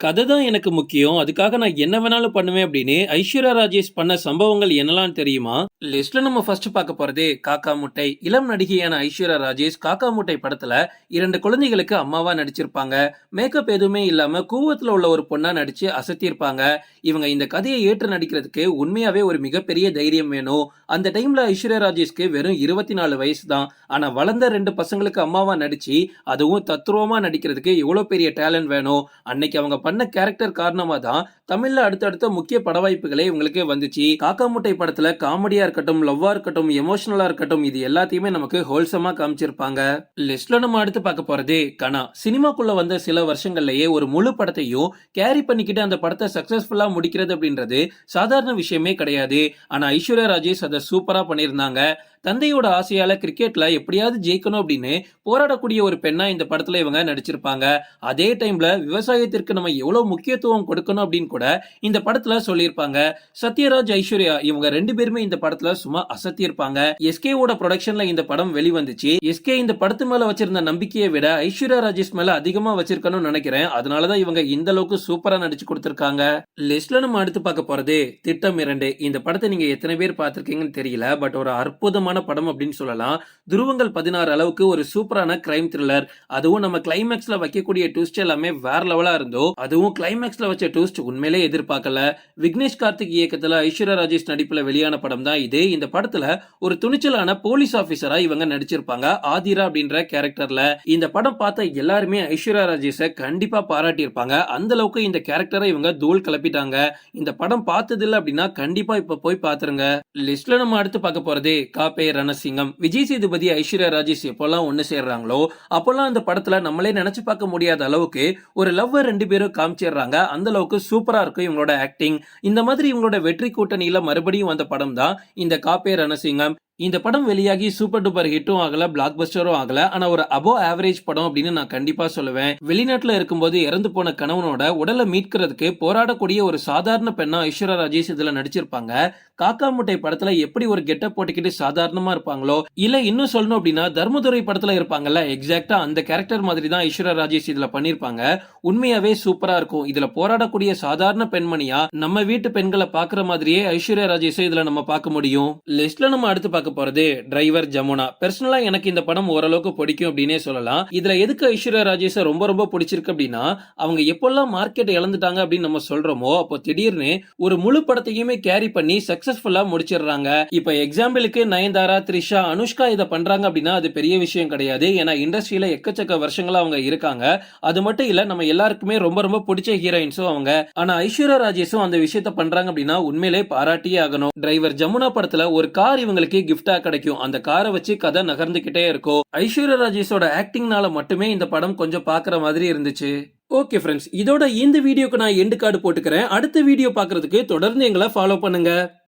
கதை தான் எனக்கு முக்கியம். அதுக்காக நான் என்ன வேணாலும் பண்ணுவேன் அப்படின்னு ஐஸ்வர்யா ராஜேஷ் பண்ண சம்பவங்கள் என்னலாம் தெரியுமா? லிஸ்ட்ல நம்ம ஃபர்ஸ்ட் பார்க்க போறதே காக்கா முட்டை. இளம் நடிகையான ஐஸ்வர்யா ராஜேஷ் காக்கா முட்டை படத்துல இரண்டு குழந்தைகளுக்கு அம்மாவா நடிச்சிருப்பாங்க. மேக்கப் எதுவுமே இல்லாம கூவத்துல உள்ள ஒரு பொண்ணா நடிச்சு அசத்தியிருப்பாங்க. இவங்க இந்த கதையை ஏற்று நடிக்கிறதுக்கு உண்மையாவே ஒரு மிகப்பெரிய தைரியம் வேணும். அந்த டைம்ல ஐஸ்வர்யா ராஜேஷ்க்கு வெறும் 24 வயசு தான். ஆனா வளர்ந்த ரெண்டு பசங்களுக்கு அம்மாவா நடிச்சு அதுவும் தத்ரூவமா நடிக்கிறதுக்கு எவ்வளவு பெரிய டேலண்ட் வேணும். அன்னைக்கு அவங்க பண்ண கேரக்டர் காரணமா தான் தமிழ்ல அடுத்தடுத்த முக்கிய பட வாய்ப்புகளே இவங்களுக்கு வந்துச்சு. காக்கா முட்டை படத்துல காமெடியா இருக்கட்டும், லவ்வா இருக்கட்டும், எமோஷனலா இருக்கட்டும் இது எல்லாத்தையுமே நமக்கு ஹோல்சமா காமிச்சிருப்பாங்க. லிஸ்ட்ல நம்ம அடுத்து பார்க்க போறது கனா. சினிமாக்குள்ள வந்த சில வருஷங்கள்லயே ஒரு முழு படத்தையும் கேரி பண்ணிக்கிட்டு அந்த படத்தை சக்சஸ்ஃபுல்லா முடிக்கிறது அப்படின்றது சாதாரண விஷயமே கிடையாது. ஆனா ஐஸ்வர்யா ராஜேஷ் அதை சூப்பரா பண்ணியிருந்தாங்க. தந்தையோட ஆசையால கிரிக்கெட்ல எப்படியாவது ஜெயிக்கணும் அப்படின்னு போராடக்கூடிய ஒரு பெண்ணா இந்த படத்துல இவங்க நடிச்சிருப்பாங்க. அதே டைம்ல விவசாயத்திற்கு நம்ம எவ்வளவு முக்கியத்துவம் கொடுக்கணும் அப்படின்னு கூட இந்த படத்துல சொல்லியிருப்பாங்க. சத்யராஜ், ஐஸ்வர்யா இவங்க ரெண்டு பேருமே இந்த படத்துல சும்மா அசத்தியிருப்பாங்க. எஸ்கேவோட ப்ரொடக்ஷன்ல இந்த படம் வெளிவந்துச்சு. எஸ்கே இந்த படத்து மேல வச்சிருந்த நம்பிக்கையை விட ஐஸ்வர்யா ராஜேஷ் மேல அதிகமா வச்சிருக்கணும்னு நினைக்கிறேன். அதனாலதான் இவங்க இந்த அளவுக்கு சூப்பரா நடிச்சு கொடுத்திருக்காங்க. லிஸ்ட்ல நம்ம அடுத்து பார்க்க போறது திட்டம் இரண்டு. இந்த படத்தை நீங்க எத்தனை பேர் பார்த்திருக்கீங்கன்னு தெரியல. பட் ஒரு அற்புதமான படம் அப்படின்னு சொல்லலாம். துருவங்கள் 16 அளவுக்கு ஒரு சூப்பரான கிரைம் த்ரில்லர். அதுவும் நம்ம கிளைமேக்ஸ்ல வைக்கக்கூடிய ட்விஸ்ட் எல்லாமே வேற லெவலா இருந்தோம். அதுவும் கிளைமேக்ஸ்ல வச்ச ட்விஸ்ட் உண்மையிலே எதிர்பார்க்கல. விக்னேஷ் கார்த்திக் இயக்கத்துல ஐஸ்வர்யா ராஜேஷ் நடிப்புல வெளியான படம் தான் இது. இந்த படத்துல ஒரு துணிச்சலான போலீஸ் ஆபீசரா இவங்க நடிச்சிருப்பாங்க. ஆதிரா அப்படின்ற கேரக்டர்ல. இந்த படம் பார்த்த எல்லாருமே ஐஸ்வர்யா ராஜேஷ கண்டிப்பா பாராட்டியிருப்பாங்க. அந்த அளவுக்கு இந்த கேரக்டரை இவங்க தூள் கிளப்பிட்டாங்க. இந்த படம் பார்த்ததில்ல அப்படின்னா கண்டிப்பா இப்ப போய் பாத்துருங்க. லிஸ்ட்ல நம்ம அடுத்து பார்க்க போறது காப்பே ரணசிங்கம். விஜய் சேதுபதி, ஐஸ்வர்யா ராஜேஷ் எப்போல்லாம் ஒன்று சேர்றாங்களோ அப்போல்லாம் அந்த படத்தில் நம்மளே நினைச்சு பார்க்க முடியாத அளவுக்கு ஒரு லவ்வை ரெண்டு பேரும் காமிச்சிடுறாங்க. அந்த அளவுக்கு சூப்பராக இருக்கும் இவங்களோட ஆக்டிங். இந்த மாதிரி இவங்களோட வெற்றி கூட்டணியில் மறுபடியும் வந்த படம் தான் இந்த காப்பே ரணசிங்கம். இந்த படம் வெளியாகி சூப்பர் டூப்பர் ஹிட்டும் ஆகல, பிளாக் பஸ்டரும் ஆகல. ஆனா ஒரு அபோ ஆவரேஜ் படம் அப்படின்னு நான் கண்டிப்பா சொல்லுவேன். வெளிநாட்டுல இருக்கும்போது இறந்து போன கணவனோட உடலை மீட்கிறதுக்கு போராடக்கூடிய ஒரு சாதாரண பெண்ணா ஐஸ்வர்யா ராஜேஷ் இதுல நடிச்சிருப்பாங்க. காக்கா முட்டை படத்துல எப்படி ஒரு கெட்டப் போட்டுக்கிட்டு சாதாரணமா இருப்பாங்களோ, இல்ல இன்னும் சொல்லணும் அப்படின்னா தர்மதுரை படத்துல இருப்பாங்கல்ல எக்ஸாக்டா அந்த கேரக்டர் மாதிரி தான் ஐஸ்வர்யா ராஜேஷ் இதுல பண்ணிருப்பாங்க. உண்மையாவே சூப்பரா இருக்கும். இதுல போராடக்கூடிய சாதாரண பெண்மணியா நம்ம வீட்டு பெண்களை பாக்குற மாதிரியே ஐஸ்வர்யா ராஜேஷ் இதுல நம்ம பார்க்க முடியும். லிஸ்ட்ல நம்ம அடுத்து பார்க்க போறது டிரைவர் ஜமுனா. பர்சனலா எனக்கு இந்த படம் ஓரளவுக்கு பிடிக்கும் அப்படின்னே சொல்லலாம். இதுல எதுக்கு ஐஸ்வர்யா ராஜேஷ ரொம்ப ரொம்ப பிடிச்சிருக்கு அப்படின்னா அவங்க எப்பெல்லாம் மார்க்கெட் இழந்துட்டாங்க அப்படின்னு நம்ம சொல்றோமோ அப்போ திடீர்னு ஒரு முழு படத்தையுமே கேரி பண்ணி சக்சஸ்ஃபுல்லா முடிச்சிடுறாங்க. இப்ப எக்ஸாம்பிளுக்கு நயன்தாரா, த்ரிஷா, அனுஷ்கா இத பண்றாங்க அப்படின்னா அது பெரிய விஷயம் கிடையாது. ஏன்னா இண்டஸ்ட்ரியில எக்கச்சக்க வருஷங்களா அவங்க இருக்காங்க. அது மட்டும் இல்ல நம்ம எல்லாருக்குமே ரொம்ப ரொம்ப பிடிச்ச ஹீரோயின்ஸும் அவங்க. ஆனா ஐஸ்வர்யா ராஜேஷும் அந்த விஷயத்த பண்றாங்க அப்படின்னா உண்மையிலே பாராட்டியே ஆகணும். டிரைவர் ஜமுனா படத்துல ஒரு கார் இவங்களுக்கு கிஃப்டா கிடைக்கும். அந்த காரை வச்சு கதை நகர்ந்துகிட்டே இருக்கும். ஐஸ்வர்யா ராஜேஷோட ஆக்டிங்னால மட்டுமே இந்த படம் கொஞ்சம் பாக்குற மாதிரி இருந்துச்சு. ஓகே ஃப்ரெண்ட்ஸ் இதோட இந்த வீடியோக்கு நான் எண்டு கார்டு போட்டுக்கிறேன். அடுத்த வீடியோ பாக்குறதுக்கு தொடர்ந்து எங்களை ஃபாலோ பண்ணுங்க.